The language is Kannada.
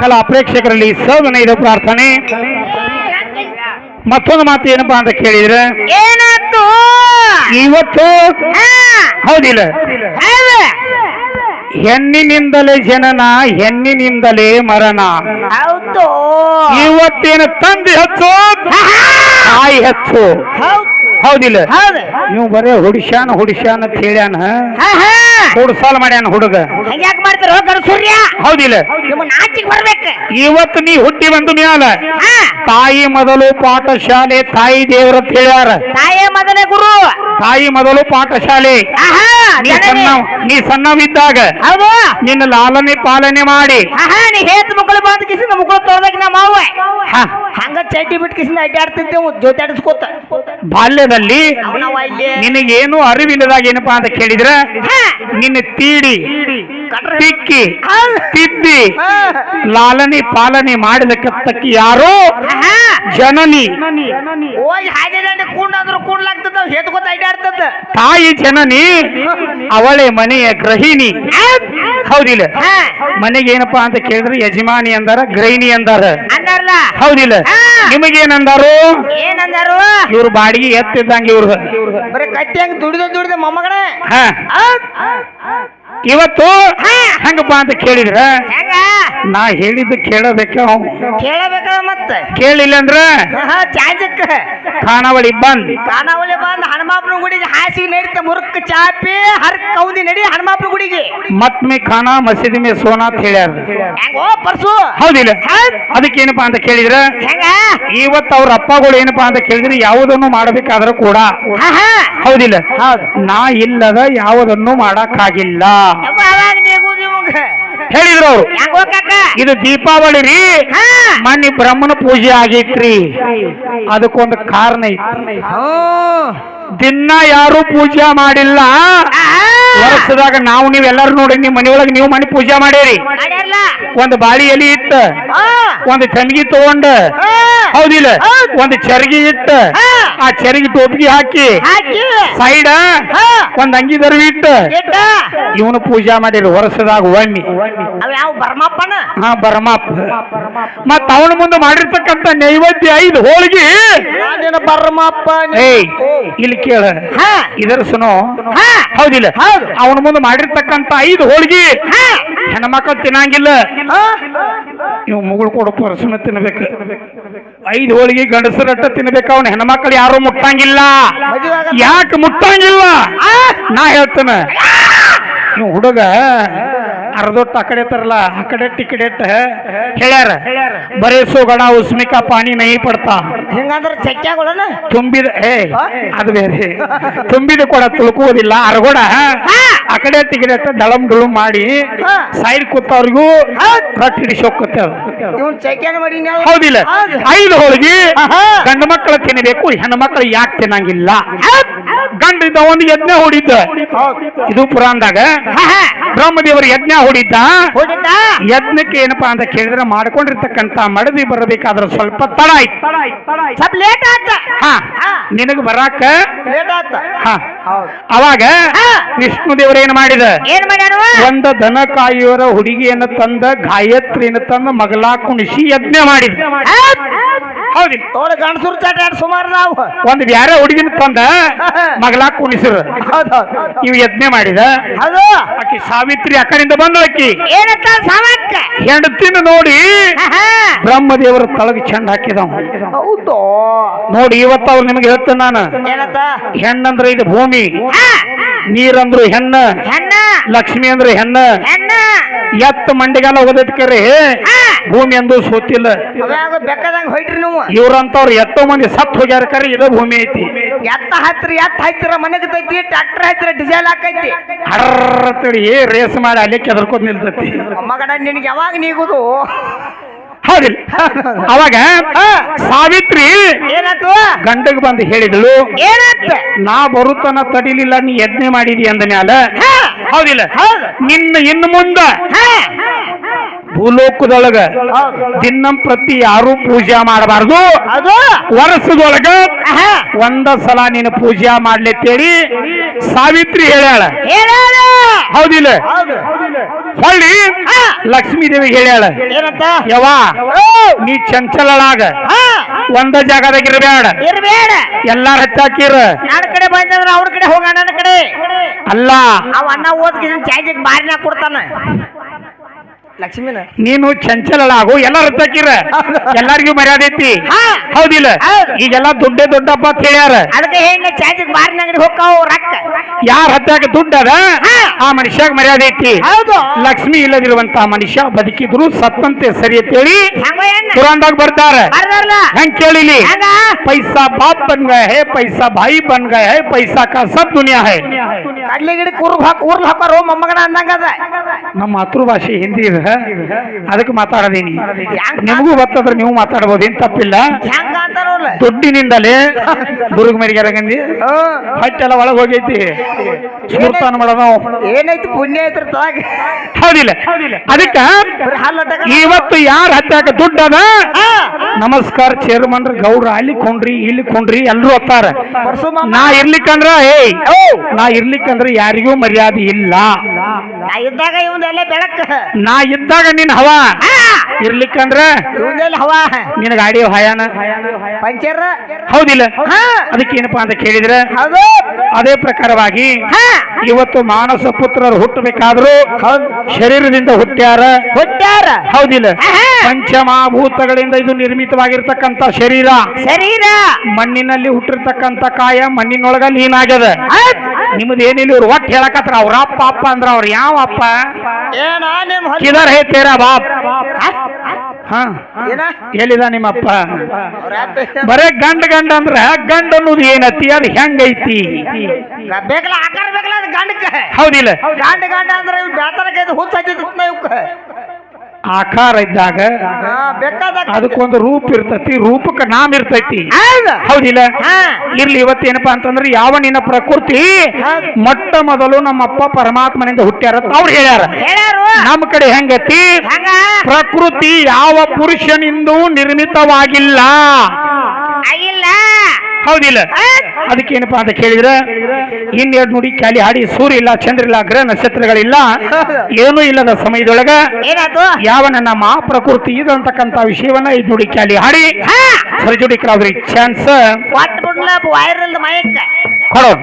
ಕಲಾ ಪ್ರೇಕ್ಷಕರಲ್ಲಿ ಸೌವಿನೈದು ಪ್ರಾರ್ಥನೆ. ಮತ್ತೊಂದು ಮಾತು ಏನಪ್ಪಾ ಅಂತ ಕೇಳಿದ್ರೆ ಏನಾಯ್ತು? ಇವತ್ತು ಹೌದಿಲ್ಲ. ಹೌದು. ಹೆಣ್ಣಿನಿಂದಲೇ ಜನನ ಹೆಣ್ಣಿನಿಂದಲೇ ಮರಣ. ಹೌದು. ಇವತ್ತೇನು ತಂದೆ ಹೆಚ್ಚು ತಾಯಿ ಹೆಚ್ಚು. ಹೌದು. ಹೌದಿಲ್ಲ. ಹೌದು. ನೀವು ಬರೇ ಹುಡುಶಾನ ಹುಡುಶಾನ ಅಂತ ಹೇಳ್ಯಾನ. ಹುಡ್ಸಾಲ್ ಮಾಡ್ಯಾನ ಹುಡುಗ. ಹಂಗ್ಯಾಕ್ ಮಾಡ್ತಾರ ಸೂರ್ಯ? ಹೌದಿಲ್ಲ. ನಿಮ್ಮ ನಾಚಿಗೆ ಬರ್ಬೇಕು ಇವತ್ತು ನೀ ಹುಟ್ಟಿ ಬಂದ ಮ್ಯಾಲ ಹಾ. ತಾಯಿ ಮೊದಲು ಪಾಠಶಾಲೆ ತಾಯಿ ದೇವ್ರ ಅಂತ ತಾಯಿ ತಾಯೇ ಮೊದಲೇ ಗುರು. ತಾಯಿ ಮೊದಲು ಪಾಠಶಾಲೆ. ಆಹಾ ನೀ ಜನನಿ. ಸಣ್ಣ ನೀ ಸಣ್ಣವಿದ್ದಾಗ ಹೌದು. ನಿನ್ನ ಲಾಲನೆ ಪಾಲನೆ ಮಾಡಿ. ಆಹಾ ನೀ ಹೇತ್ ಮಕ್ಕಳು ಬಂದ ಕಿಸಿಂದ ಮಕ್ಕಳು ತೊಳ್ದಕ್ಕೆ ನಮ್ಮ ಅವ್ವ. ಹ, ಹಂಗ ಚಡ್ಡಿ ಬಿಟ್ಟು ಕಿಸಿಂದ ಅಡ್ಡಾಡ್ತಿದ್ದೆವು ಜೊತೆ ಆಡಿಸ್ಕೋತ. ಬಾಲ್ಯದಲ್ಲಿ ಅವನವ ಇಲ್ಲಿ. ನಿನಗೇನು ಅರಿವಿಲ್ಲದಾಗ ಏನಪ್ಪಾ ಅಂತ ಕೇಳಿದ್ರೆ ಹಾ. ನಿನ್ನ ತೀಡಿ. ತಿಕ್ಕಿ. ತಿದ್ದಿ ಲಾಲನಿ ಪಾಲನಿ ಪಾಲನೆ ಮಾಡಿದ ಕತ್ತಕ್ಕೆ ಯಾರು. ಜನನಿ. ಹೋಗಿ ಹಾಗೆ ದಂಡೆ ಕೂಡಾದ್ರು ಕೂಡ್ಲಾಗ್ತದ ಹೇತ್ಕೋತ ಅಡ್ಡಾಡ್ತದ ತಾಯಿ ಜನನಿ ಅವಳೆ ಮನೆಯ ಗೃಹಿಣಿ. ಹೌದಿಲ್ಲ? ಹಾ. ಮನೆಗೆ ಏನಪ್ಪಾ ಅಂತ ಕೇಳಿದ್ರೆ ಯಜಮಾನಿ ಅಂದಾರ ಗೃಹಿಣಿ ಅಂದಾರ. ಹೌದಿಲ್ಲ. ನಿಮಗೇನಂದಾರು? ಏನಂದಾರು? ಇವ್ರ ಬಾಡಿಗೆ ಎತ್ತಿದ್ದಂಗೆ ಇವ್ರ. ಬರೀ ಕಟ್ಟಿ ಹಂಗ ದುಡಿದ ದುಡಿದ ಮೊಮ್ಮಗಳೇ ಹ. ಇವತ್ತು. ಹಂಗಪ್ಪ ಅಂತ ಕೇಳಿದ್ರ ಹೆಂಗ ನಾ ಹೇಳಿದ್ದು ಕೇಳಬೇಕ ಕೇಳಬೇಕಲ್ಲ ಮತ್ತೆ? ಕೇಳಿಲ್ಲ ಅಂದ್ರ ಚಾಂಜಕ್ಕ ಖಾನಾವಳಿ ಬಂದ್. ಖಾನಾವಳಿ ಬಂದ್ ಹನುಮಾಪನ ಗುಡಿಗೆ ಹಾಸಿಗೆ ನಡೀತ ಮುರುಕ್ ಚಾಪಿ ಹರ್ ಕೌದಿ ನಡಿ ಹನುಮಾಪನ ಗುಡಿಗೆ. ಮತ್ ಮೇ ಖಾನಾ ಮಸೀದಿ ಮೇ ಸೋನಾ ಅಂತ ಹೇಳ್ಯಾರ. ಓ ಪರ್ಸು? ಹೌದಿಲ್ಲ. ಅದಕ್ಕೇನಪ್ಪಾ ಅಂತ ಕೇಳಿದ್ರ? ಇವತ್ತು ಅವ್ರ ಅಪ್ಪಗಳು ಏನಪ್ಪಾ ಅಂತ ಕೇಳಿದ್ರೆ ಯಾವುದನ್ನು ಮಾಡಬೇಕಾದ್ರೂ ಕೂಡ. ಹೌದಿಲ್ಲ. ನಾ ಇಲ್ಲದ ಯಾವುದನ್ನು ಮಾಡಕ್ಕಾಗಿಲ್ಲ ಯವ್ವ, ಅವಾಗ ನೀಗುದಿ ಮುಗ ಹೇಳಿದ್ರು ಅವ್ರು ಕಾಕ ಇದು ದೀಪಾವಳಿ ರೀ. ಹಾ. ಮೊನ್ನೆ ಬ್ರಹ್ಮನ ಪೂಜೆ ಆಗೈತ್ರಿ. ಅದಕ್ಕೊಂದು ಕಾರಣ ಐತಿ ದಿನ ಯಾರು ಪೂಜೆ ಮಾಡಿಲ್ಲ. ವರ್ಷದಾಗ ನಾವು ನೀವೆಲ್ಲರೂ ನೋಡಿ ನಿಮ್ಮ ಮನೆಯೊಳಗೆ ನೀವು ಮನೆ ಪೂಜೆ ಮಾಡೇರಿ? ಒಂದು ಬಾಳಿ ಎಲಿ ಇತ್ತ. ಒಂದು ಚನ್ಗಿ ತಗೊಂಡ. ಹೌದಿಲ್ಲ? ಹೌದ್. ಒಂದು ಚರಗಿ ಇಟ್ಟ ಆ ಚರಗಿ ಟೋಪಿಗೆ ಹಾಕಿ. ಸೈಡ. ಒಂದ್ ಅಂಗಿ ದರ್ವಿ ಇಟ್ಟ. ಇವನು ಪೂಜಾ ಮಾಡಿರಿ ವರ್ಷದಾಗ ಒಣ್ಣಿ ಬರ್ಮಪ್ಪನ? ಹಾ ಬರ್ಮಪ್ಪ. ಮತ್ತ ಅವನ ಮುಂದೆ ಮಾಡಿರ್ತಕ್ಕಂಥ ನೈವೇದ್ಯ ಐದು ಹೋಳಿಗೆ. ಬರಮಾಪ್ಪ ಇಲ್ಲಿ ಕೇಳ. ಹಾ. ಇದರ ಸುನು. ಹಾ. ಹೌದಿಲ್ಲ. ಹೌದು. ಅವನ ಮುಂದೆ ಮಾಡಿರ್ತಕ್ಕಂತ ಐದು ಹೋಳಿಗೆ. ಹಾ. ಹೆಣ್ಮಕ್ಳು ತಿನ್ನಂಗಿಲ್ಲ. ನೀವು ಇವ್ ಮುಗುಳು ಕೊಡ ಪರಸನ ತಿನ್ಬೇಕು. ಐದು ಹೋಳಿಗೆ ಗಂಡಸರಟ್ಟ ತಿನ್ಬೇಕು. ಅವನ ಹೆಣ್ಮಕ್ಳು ಯಾರು ಮುಟ್ಟಂಗಿಲ್ಲ. ಯಾಕೆ ಮುಟ್ಟಂಗಿಲ್ಲ. ನಾ ಹೇಳ್ತೇನೆ. ನೀವು ಹುಡುಗ ಅರ್ಧೊಟ್ಟು ಆ ಕಡೆ ತರಲ್ಲ ಆ ಕಡೆ ಟಿಕೆಟ್ ಹೇಳ್ಯಾರ ಬರೇ ಸೋಗಣ ಉಸ್ಮಿಕಾ ಪಾನಿ ನೈ ಪಡ್ತಾ. ಹಿಂಗಂದ್ರ ತುಂಬಿದ ಏ ಅದು ಬೇರೆ. ತುಂಬಿದ ಕೂಡ ತುಳುಕುವುದಿಲ್ಲ ಅರಗೋಡ ಆ ಕಡೆ ಟಿಕೆಟ್ ದಳಂ ಡುಳಂ ಮಾಡಿ. ಸೈಡ್ ಕೂತವ್ರಿಗೂ ರೊಟ್ಟಿ ಹಿಡಿಸಿ ಹೌದಿಲ್ಲ. ಐದು ಹೋಳಿಗೆ. ಗಂಡು ಮಕ್ಕಳು ತಿನ್ನಬೇಕು ಹೆಣ್ಣು ಮಕ್ಕಳು ಯಾಕೆ ತಿನ್ನಂಗಿಲ್ಲ? ಗಂಡ ಇದ್ದ ಒಂದು ಯಜ್ಞ ಹೊಡಿದ್ದ. ಇದು ಪುರಾಣದಾಗ ಬ್ರಹ್ಮದೇವರು ಯಜ್ಞ ಹೊಡಿದ್ದ? ಹೊಡಿತ ಯಜ್ಞಕ್ಕೆ ಏನಪ್ಪಾ ಅಂತ ಕೇಳಿದ್ರೆ ಮಾಡ್ಕೊಂಡಿರ್ತಕ್ಕಂತ ಮಡದಿ ಬರಬೇಕಾದ್ರೆ ಸ್ವಲ್ಪ ತಡ ಆಯ್ತು. ಸ್ವಲ್ಪ ಲೇಟ್. ನಿನಗೆ ಬರಾಕ? ಲೇಟ್ ಆತ ಹಾ. ಹೌದು. ಅವಾಗ ಹಾ. ವಿಷ್ಣು ದೇವರು ಏನ್ ಮಾಡಿದ ಒಂದ ದನ ಕಾಯುವರ ಹುಡುಗಿಯನ್ನು ತಂದ ಗಾಯತ್ರಿಯನ್ನು ತಂದ ಮಗಲಾ ಕುಣಿಸಿ ಯಜ್ಞ ಮಾಡಿದ. ಹೌದಿಲ್ಲ ತೋಡ ಗಂಡಸೂರ್ ಚಾಟ ಸುಮಾರು ನಾವು. ಒಂದು ಬ್ಯಾರೆ ಹುಡುಗಿನ ತಂದ ಮಗಳ ಕುಣಿಸಿರು ಹೌದು ಇವ್ ಯಜ್ಞೆ ಮಾಡಿದ. ಅದು ಆಕಿ ಸಾವಿತ್ರಿ ಅಕ್ಕನಿಂದ ಬಂದ ಆಕಿ. ಏನಂತ ಸಾವಕ್ಕ ಹೆಂಡತಿನ ನೋಡಿ ಬ್ರಹ್ಮದೇವರ ತಳಗ ಚೆಂಡ ಹಾಕಿದ ಹೌದು. ನೋಡಿ ಇವತ್ತು ಅವ್ರು ನಿಮ್ಗೆ ಹೇಳ್ತೇನೆ ನಾನು. ಏನಂತ ಹೆಣ್ಣಂದ್ರೆ ಇದು ಭೂಮಿ. ನೀರಂದ್ರು ಹೆಣ್ಣ. ಹೆಣ್ಣ. ಲಕ್ಷ್ಮಿ ಅಂದ್ರೆ ಹೆಣ್ಣ. ಹೆಣ್ಣ. ಎತ್ತ ಮಂಡಿಗಾಲ ಹೋಗೋದಕ್ಕೆ ರೀ ಭೂಮಿ ಅಂದು ಸೋತಿಲ್ಲ. ಬೆಕ್ಕದಂಗ ನೀವು? ಇವ್ರಂತವ್ರು ಎತ್ತೋ ಮಂದಿ ಸತ್ ಹೋಗ್ಯಾರ ಕರೆ ಇದ ಭೂಮಿ ಐತಿ. ಎತ್ತ ಹತ್ರ ಎತ್ತ ಹತ್ತಿರ ಮನೆಗೆ ತೈತಿ ಟ್ರ್ಯಾಕ್ಟರ್ ಹತ್ತಿರ ಡೀಸೆಲ್ ಹಾಕೈತಿ. ತಡಿ ರೇಸ್ ಮಾಡಿ ಅಲ್ಲಿ ಕೆದರ್ಕೋದ್ ನಿಲ್ತೈತಿ. ಮಗಡ ನಿನಗೆ ಯಾವಾಗ ನೀಗುದು? ಅವಾಗ ಸಾವಿತ್ರಿ ಏನಾಯ್ತು? ಗಂಡಗ್ ಬಂದು ಹೇಳಿದಳು. ಏನಾಯ್ತು? ನಾ ಬರುತ್ತನ ತಡಿಲಿಲ್ಲ ನೀ ಯಜ್ಞೆ ಮಾಡಿದಿ ಅಂದ ಮ್ಯಾಲ ಹೌದಿಲ್ಲ? ಹೌದು. ನಿನ್ನ ಇನ್ನು ಮುಂದ. ಭೂಲೋಕದೊಳಗ ದಿನಂ ಪ್ರತಿ ಯಾರು ಪೂಜೆ ಮಾಡಬಾರದು. ವರ್ಷದೊಳಗ ಒಂದ ಸಲ ನೀನು ಪೂಜೆ ಮಾಡ್ಲಿತ್ತೇಳಿ. ಸಾವಿತ್ರಿ ಹೇಳ್ಯಾಳ. ಹೇಳಾಳು. ಹೌದಿಲ್ಲ? ಹೌದು. ಹೊಳ್ಳಿ ಲಕ್ಷ್ಮೀ ದೇವಿ ಹೇಳ್ಯಾಳ. ಯವಾ ನೀ ಚಂಚಲಳಾಗ. ಒಂದ ಜಾಗದಾಗ ಇರಬೇಡ ಇರಬೇಡ ಎಲ್ಲಾರ ಹಚ್ಚಾಕಿರ. ನನ್ನ ಕಡೆ ಬಂದ್ರೆ ಅವ್ರ ಕಡೆ ಹೋಗ ನನ್ನ ಕಡೆ. ಅಲ್ಲ. ಅವ ಅನ್ನ ಓದ್ಕಿದ ಚಾಯ್ಜಿಗೆ ಬಾರಿನ ಕೊಡ್ತಾನ. ಲಕ್ಷ್ಮಿನ? ನೀನು ಚಂಚಲ ಆಗು ಎಲ್ಲಾರು ತಕ್ಕಿರ ಎಲ್ಲರಿಗೂ ಮರ್ಯಾದೆ ಐತಿ. ಹೌದಿಲ್ಲ? ಈಗೆಲ್ಲ ದುಡ್ಡೇ ದೊಡ್ಡಪ್ಪ ಅಂತ ಹೇಳ್ಯಾರ. ಅದಕ್ಕೆ ಹೆಣ್ಣ ಚಾಚಿಗೆ ಬಾರಿನ ಅಂಗಡಿ ಹೋಗ್ತಾವ ರೊಕ್ಕ ಯಾರ ಹತ್ಯಾಕ ದುಡ್ಡು ಅದ? ಆ ಮನುಷ್ಯಾಗ ಮರ್ಯಾದೆ ಐತಿ. ಹೌದು. ಲಕ್ಷ್ಮಿ ಇಲ್ಲದಿರುವಂತ ಮನುಷ್ಯ ಬದುಕಿದ್ರು ಸತ್ತಂತೆ ಸರಿ ಅಂತ ಹೇಳಿ ಪುರಾಣದಾಗ ಬರ್ತಾರ ಬರ್ದಾರಲ್ಲ ಕೇಳಿಲಿ? ಪೈಸಾ ಬಾಪ್ ಬನ್ ಗಯ ಹೇ ಪೈಸಾ ಭಾಯಿ ಬನ್ ಗಯ ಹೇ ಪೈಸಾ ಕಾ ಸಬ್ ದುನಿಯಾ ಹೈ. ಕಡ್ಲಿ ಗಿಡ ಕೂರ್ಗ್ ಹಾಕ್ ಊರ್ಲ್ ಹಾಕೋ ಮೊಮ್ಮಗನ ಅಂದಂಗದ ನಮ್ಮ ಮಾತೃಭಾಷೆ ಹಿಂದಿ ಇದೆ ಅದಕ್ಕೆ ಮಾತಾಡದೀನಿ. ನಿಮಗೂ ಗೊತ್ತಾದ್ರೆ ನೀವು ಮಾತಾಡ್ಬೋದು ಏನ್ ತಪ್ಪಿಲ್ಲ. ದುಡ್ಡಿನಿಂದಲೇ ದುರ್ಗ ಮರಿಗೆರಗಂದಿ ಹೊಟ್ಟೆಲ್ಲ ಒಳಗೆ ಹೋಗೈತಿ ಸ್ಮೃತಾನ ಮಾಡೋದು ಏನೈತಿ ಪುಣ್ಯ ಐತ್ರ ತಾಗ. ಹೌದಿಲ್ಲ. ಅದಕ್ಕ ಇವತ್ತು ಯಾರ ಹತ್ತಾಕ ದುಡ್ಡದ? ಹಾ. ನಮಸ್ಕಾರ ಚೇರ್ಮನ್ ಗೌಡ್ರ. ಅಲ್ಲಿ ಕೊಂಡ್ರಿ ಇಲ್ಲಿ ಕೊಂಡ್ರಿ ಎಲ್ರು ಒತ್ತಾರ. ನಾ ಇರ್ಲಿಕ್ಕಂದ್ರ ಏಯ್ ನಾ ಇರ್ಲಿಕ್ಕಂದ್ರ ಯಾರಿಗೂ ಮರ್ಯಾದೆ ಇಲ್ಲ. ನಾ ಇದ್ದಾಗ ಬೆಳಕ. ನಾ ಇದ್ದಾಗ ನಿನ್ ಹವಾ? ಇರ್ಲಿಕ್ಕಂದ್ರ ಹವಾ? ನಿನ್ ಗಾಡಿ ಹಯಾನ ಪಂಚರ್? ಹೌದಿಲ್ಲ. ಹಾ. ಅದಕ್ಕೇನಪ್ಪಾ ಅಂತ ಕೇಳಿದ್ರೆ ಅದೇ ಪ್ರಕಾರವಾಗಿ. ಇವತ್ತು ಮಾನಸ ಪುತ್ರರು ಹುಟ್ಟಬೇಕಾದ್ರೂ ಶರೀರದಿಂದ ಹುಟ್ಟ್ಯಾರ? ಹುಟ್ಟ್ಯಾರ. ಹೌದಿಲ್ಲ. ಪಂಚಮಾಭೂತಗಳಿಂದ ಇದು ನಿರ್ಮಿತವಾಗಿರ್ತಕ್ಕಂತ ಶರೀರ. ಶರೀರ. ಮಣ್ಣಿನಲ್ಲಿ ಹುಟ್ಟಿರ್ತಕ್ಕಂತ ಕಾಯ ಮಣ್ಣಿನೊಳಗ ಲೀನ್ ಆಗ್ಯದ ನಿಮ್ದು ಏನಿಲ್ಲ ಇವ್ರು ಒಟ್ಟು ಹೇಳಕತ್ರ ಅವ್ರ ಅಪ್ಪ ಅಪ್ಪ ಅಂದ್ರ ಅವ್ರ ಯಾವ ಅಪ್ಪ ಏನ ನಿಮ್ ಹೊಲ ಕಿದರ್ ಹೇ ಎಲ್ಲಿದ ನಿಮ್ಮಪ್ಪ? ಬರೇ ಗಂಡ ಗಂಡ ಅಂದ್ರ ಗಂಡ ಅನ್ನೋದು ಏನತಿ ಅದು ಹೆಂಗೈತಿ? ಬೇಕಲ್ಲ ಆಕಾರ ಬೇಕಲ್ಲ ಗಂಡಕ್ಕೆ. ಹೌದಿಲ್ಲ. ಗಂಡ ಗಂಡ ಅಂದ್ರೆ ಇವ್ ಬ್ಯಾತನಕ್ಕೆ ಇದು ಹುಚ್ಚ ಆಕಾರ ಇದ್ದಾಗ ಅದಕ್ಕೊಂದು ರೂಪ ಇರ್ತೈತಿ ರೂಪಕ್ಕೆ ನಾಮ ಇರ್ತೈತಿ. ಹೌದು. ಹೌದಿಲ್ಲ. ಇರ್ಲಿ ಇವತ್ತೇನಪ್ಪಾ ಅಂತಂದ್ರೆ ಯಾವ ನಿನ್ನ ಪ್ರಕೃತಿ ಮೊಟ್ಟ ಮೊದಲು ನಮ್ಮಪ್ಪ ಪರಮಾತ್ಮನಿಂದ ಹುಟ್ಟ್ಯಾರ ಅವ್ರು ಹೇಳ್ಯಾರ. ನಮ್ಮ ಕಡೆ ಹೆಂಗತಿ? ಹಂಗ? ಪ್ರಕೃತಿ ಯಾವ ಪುರುಷನಿಂದೂ ನಿರ್ಮಿತವಾಗಿಲ್ಲ. ಹೌದಿಲ್ಲ. ಅದಕ್ಕೇನಪ್ಪ ಅಂತ ಕೇಳಿದ್ರೆ ಇನ್ನೆರಡು ನುಡಿ ಕ್ಯಾಲಿ ಹಾಡಿ ಸೂರ್ಯ ಇಲ್ಲ ಚಂದ್ರ ಇಲ್ಲ ಗ್ರಹ ನಕ್ಷತ್ರಗಳಿಲ್ಲ ಏನೂ ಇಲ್ಲದ ಸಮಯದೊಳಗ ಏನಾಯ್ತು? ಯಾವ ನನ್ನ ಮಾ ಪ್ರಕೃತಿ ಇದು ಅಂತಕ್ಕಂತ ವಿಷಯವನ್ನ ಈ ನುಡಿ ಕ್ಯಾಲಿ ಹಾಡಿ. ಸರ್ಜುಡಿ ಕ್ರಾವ್ರಿ ಚಾನ್ಸ್ ಕೊಡೋದು.